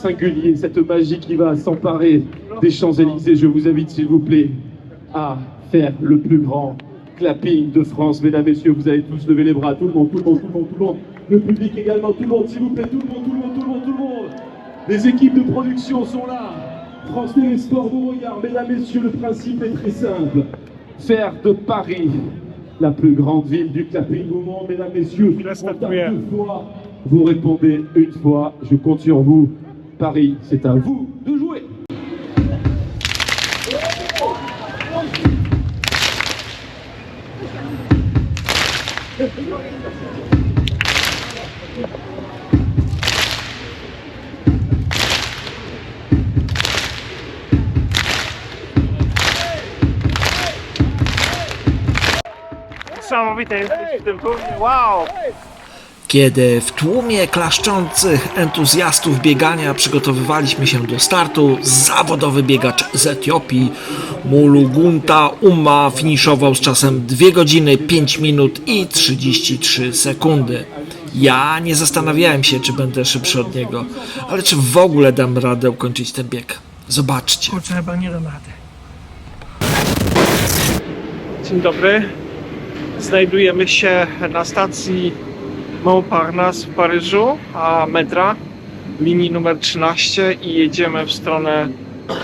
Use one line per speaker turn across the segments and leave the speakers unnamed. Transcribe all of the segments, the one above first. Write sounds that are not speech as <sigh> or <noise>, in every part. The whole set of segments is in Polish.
singulier, cette magie qui va s'emparer des Champs-Élysées. Je vous invite, s'il vous plaît, à faire le plus grand clapping de France. Mesdames, Messieurs, vous allez tous lever les bras. Tout le monde, tout le monde, tout le monde, tout le monde. Le public également, tout le monde, s'il vous plaît, tout le monde, tout le monde, tout le monde, tout le monde. Les équipes de production sont là. France Télésport vous regarde. Mesdames, Messieurs, le principe est très simple. Faire de Paris la plus grande ville du clapping au monde. Mesdames, Messieurs, on tape deux fois. Vous répondez une fois. Je compte sur vous. Paris, c'est à vous de jouer.
Niesamowite jesteś w tym turnie, wow!
Kiedy w tłumie klaszczących entuzjastów biegania przygotowywaliśmy się do startu, zawodowy biegacz z Etiopii Mulugunta Umma finiszował z czasem 2 godziny 5 minut i 33 sekundy. Ja nie zastanawiałem się, czy będę szybszy od niego, ale czy w ogóle dam radę ukończyć ten bieg. Zobaczcie.
Kurczę, chyba nie dam rady. Dzień dobry. Znajdujemy się na stacji Montparnasse w Paryżu, a metra linii numer 13 i jedziemy w stronę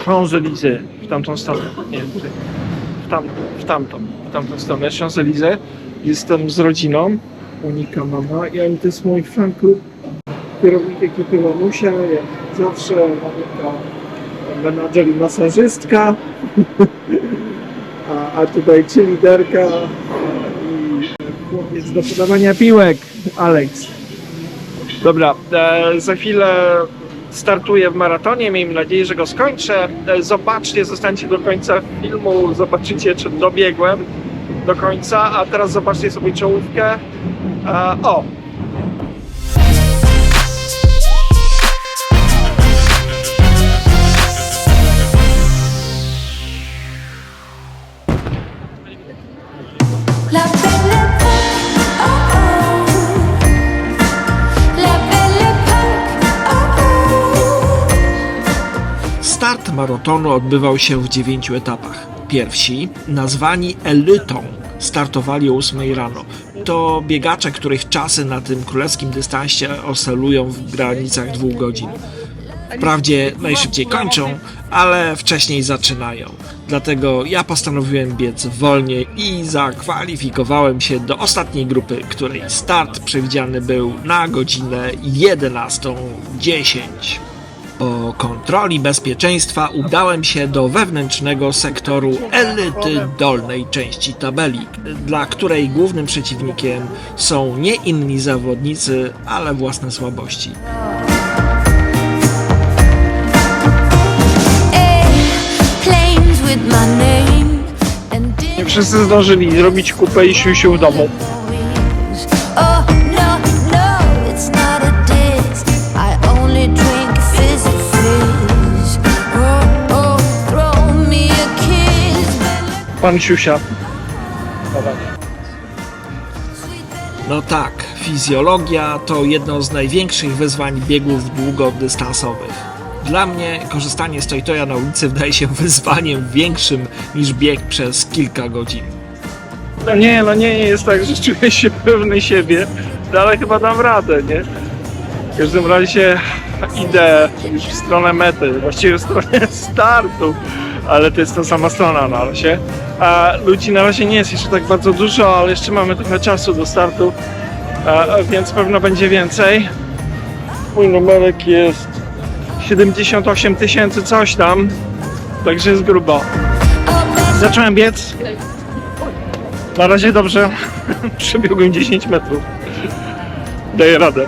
Champs-Élysées, w tamtą stronę, nie, tutaj, w, tam, w tamtą, w tamtą stronę. Champs-Élysées. Jestem z rodziną, Unika mama. I to jest mój fan klub, kierownik ekipy Mamusia, jak zawsze Monika menadżer i masażystka, <laughs> a, a tutaj liderka i chłopiec do podawania piłek, Alex. Dobra, e, za chwilę startuję w maratonie, miejmy nadzieję, że go skończę. E, zobaczcie, zostańcie do końca filmu, zobaczycie, czy dobiegłem do końca, a teraz zobaczcie sobie czołówkę. E, o,
La belle
maratonu odbywał się w dziewięciu etapach. Pierwsi, nazwani elitą, startowali o 8 rano. To biegacze, których czasy na tym królewskim dystansie oscylują w granicach dwóch godzin. Wprawdzie najszybciej kończą, ale wcześniej zaczynają. Dlatego ja postanowiłem biec wolniej i zakwalifikowałem się do ostatniej grupy, której start przewidziany był na godzinę 11.10. Po kontroli bezpieczeństwa udałem się do wewnętrznego sektoru elity dolnej części tabeli, dla której głównym przeciwnikiem są nie inni zawodnicy, ale własne słabości.
Nie wszyscy zdążyli zrobić kupę i siusiu w domu. Pan siusia.
No tak, fizjologia to jedno z największych wyzwań biegów długodystansowych. Dla mnie korzystanie z Toytoja na ulicy wydaje się wyzwaniem większym niż bieg przez kilka godzin.
No nie, no nie, nie jest tak, że czuję się pewny siebie, no ale chyba dam radę, nie? W każdym razie idę już w stronę mety, właściwie w stronę startu, ale to jest ta sama strona na razie. A ludzi na razie nie jest jeszcze tak bardzo dużo, ale jeszcze mamy trochę czasu do startu, więc pewno będzie więcej. Mój numerek jest 78 tysięcy coś tam, także jest grubo. Zacząłem biec, na razie dobrze. <laughs> Przebiegłem 10 metrów. Daję radę.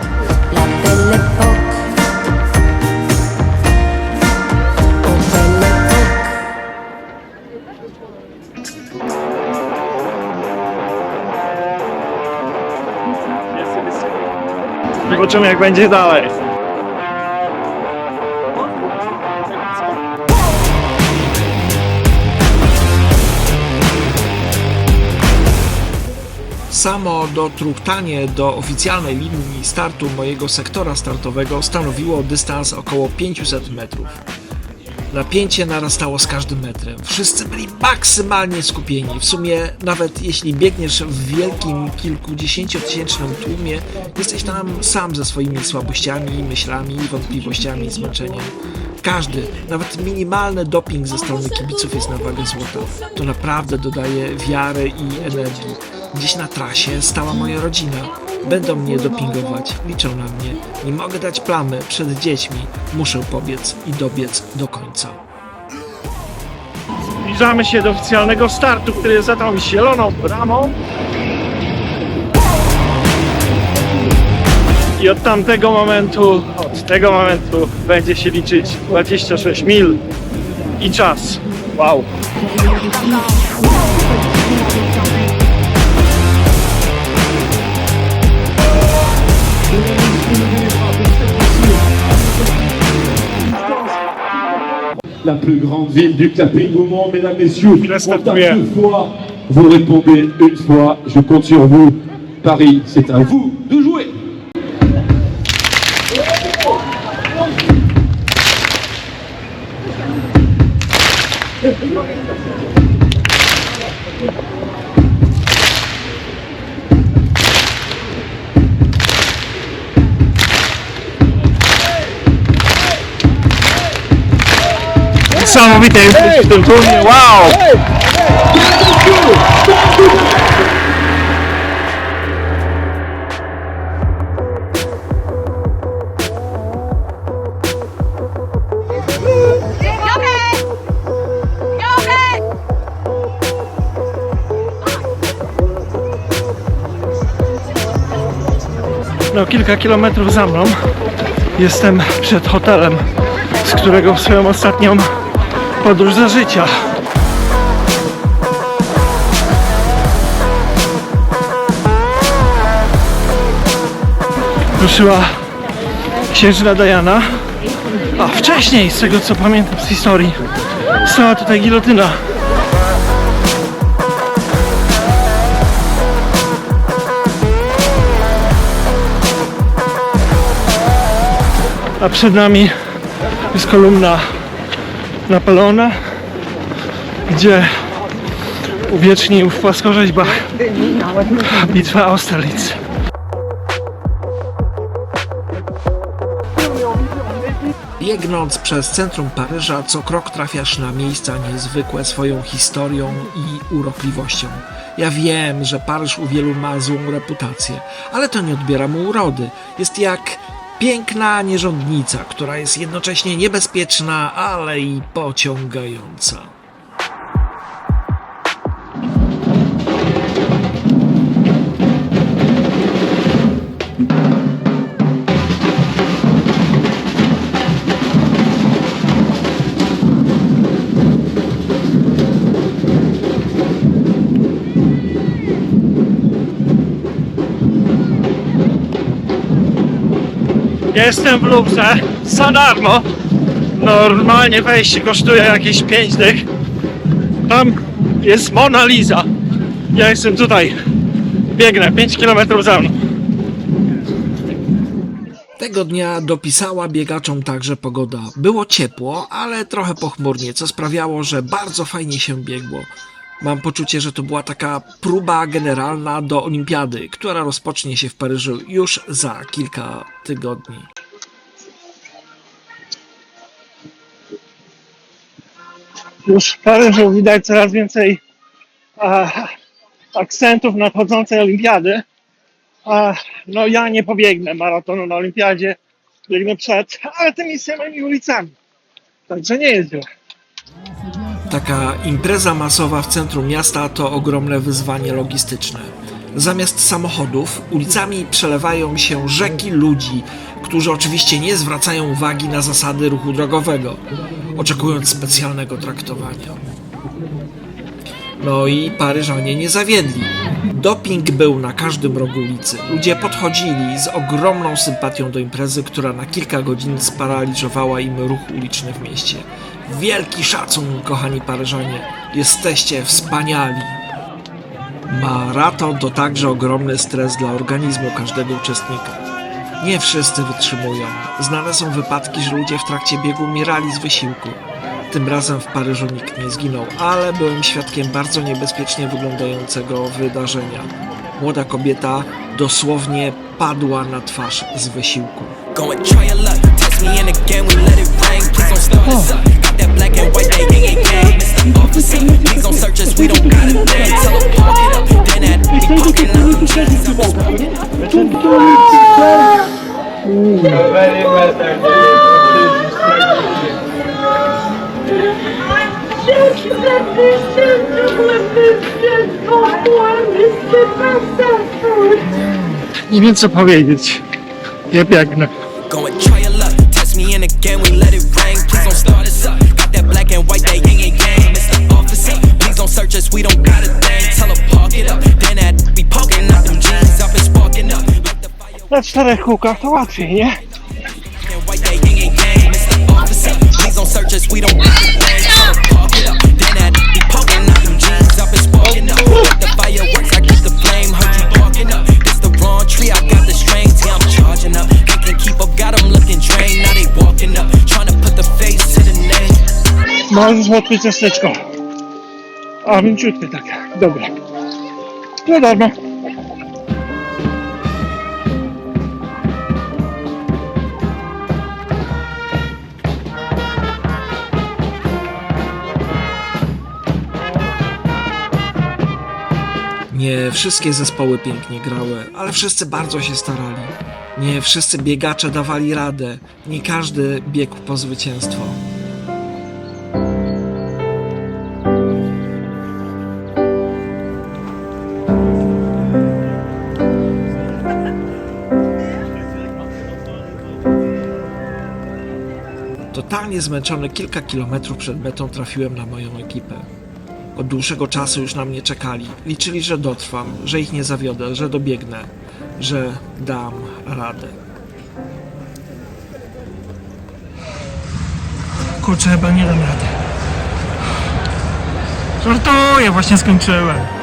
Zobaczymy jak będzie dalej.
Samo dotruchtanie do oficjalnej linii startu mojego sektora startowego stanowiło dystans około 500 metrów. Napięcie narastało z każdym metrem. Wszyscy byli maksymalnie skupieni. W sumie, nawet jeśli biegniesz w wielkim, kilkudziesięciotysięcznym tłumie, jesteś tam sam ze swoimi słabościami, myślami, wątpliwościami i zmęczeniem. Każdy, nawet minimalny doping ze strony kibiców jest na wagę złota. To naprawdę dodaje wiary i energii. Gdzieś na trasie stała moja rodzina. Będą mnie dopingować, liczą na mnie. Nie mogę dać plamy przed dziećmi. Muszę pobiec i dobiec do końca.
Zbliżamy się do oficjalnego startu, który jest za tą zieloną bramą. I od tamtego momentu, od tego momentu będzie się liczyć 26 mil i czas. Wow.
La plus grande ville du monde, mesdames, messieurs. On tape deux fois. Vous répondez une fois. Je compte sur vous. Paris, c'est à vous de jouer.
Niesamowite jest być w tym tłumie, wow! No kilka kilometrów za mną jestem przed hotelem, z którego w swoją ostatnią podróż za życia. Ruszyła księżna Diana, a wcześniej, z tego co pamiętam z historii, stała tutaj gilotyna. a przed nami jest kolumna Napoleona, gdzie uwiecznił w płaskorzeźbach bitwę Austerlitz.
Biegnąc przez centrum Paryża, co krok trafiasz na miejsca niezwykłe swoją historią i urokliwością. Ja wiem, że Paryż u wielu ma złą reputację, ale to nie odbiera mu urody. Jest jak piękna nierządnica, która jest jednocześnie niebezpieczna, ale i pociągająca.
Jestem w Lubrze za darmo. Normalnie wejście kosztuje jakieś 5 dych. Tam jest Mona Lisa. Ja jestem tutaj. Biegnę 5 km za mną.
Tego dnia dopisała biegaczom także pogoda. Było ciepło, ale trochę pochmurnie, co sprawiało, że bardzo fajnie się biegło. Mam poczucie, że to była taka próba generalna do olimpiady, która rozpocznie się w Paryżu już za kilka tygodni.
Już w Paryżu widać coraz więcej e, akcentów nadchodzącej olimpiady. E, no ja nie pobiegnę maratonu na olimpiadzie, biegnę przed, ale tymi samymi ulicami. Także nie jest źle.
Taka impreza masowa w centrum miasta to ogromne wyzwanie logistyczne. Zamiast samochodów ulicami przelewają się rzeki ludzi, którzy oczywiście nie zwracają uwagi na zasady ruchu drogowego, oczekując specjalnego traktowania. No i Paryżanie nie zawiedli. Doping był na każdym rogu ulicy. Ludzie podchodzili z ogromną sympatią do imprezy, która na kilka godzin sparaliżowała im ruch uliczny w mieście. Wielki szacun, kochani Paryżanie. Jesteście wspaniali. Maraton to także ogromny stres dla organizmu każdego uczestnika. Nie wszyscy wytrzymują. Znane są wypadki, że ludzie w trakcie biegu umierali z wysiłku. Tym razem w Paryżu nikt nie zginął, ale byłem świadkiem bardzo niebezpiecznie wyglądającego wydarzenia. Młoda kobieta dosłownie padła na twarz z wysiłku.
star. Got that black and white, they ain't gang. Mr. Officer, niggas on searches, we don't got a thing. Tell them park it up, then that be fucking
Nie wiem co powiedzieć. Nie biegnę.
Go try your luck. Me in again, we let it rain. Please don't start us up. Got that black and white, that yang yang yang. Mr. Officer, please don't search us, we don't got a thing. Tell them park it up, then at me parking up. Them jeans up and sparking up. Like the fire. And that. Mr. Officer, please don't search us, we don't got a thing. Tell 'em park it up, then at me parking up. Them jeans up and sparking up.
Możesz łatwiej ciasteczko. A, mięciutkie takie. Dobra. No.
Nie wszystkie zespoły pięknie grały, ale wszyscy bardzo się starali. Nie wszyscy biegacze dawali radę, nie każdy biegł po zwycięstwo. Totalnie zmęczony kilka kilometrów przed metą trafiłem na moją ekipę. Od dłuższego czasu już na mnie czekali. Liczyli, że dotrwam, że ich nie zawiodę, że dobiegnę, że dam radę.
Kurczę, chyba nie dam rady. Żartuję, właśnie skończyłem.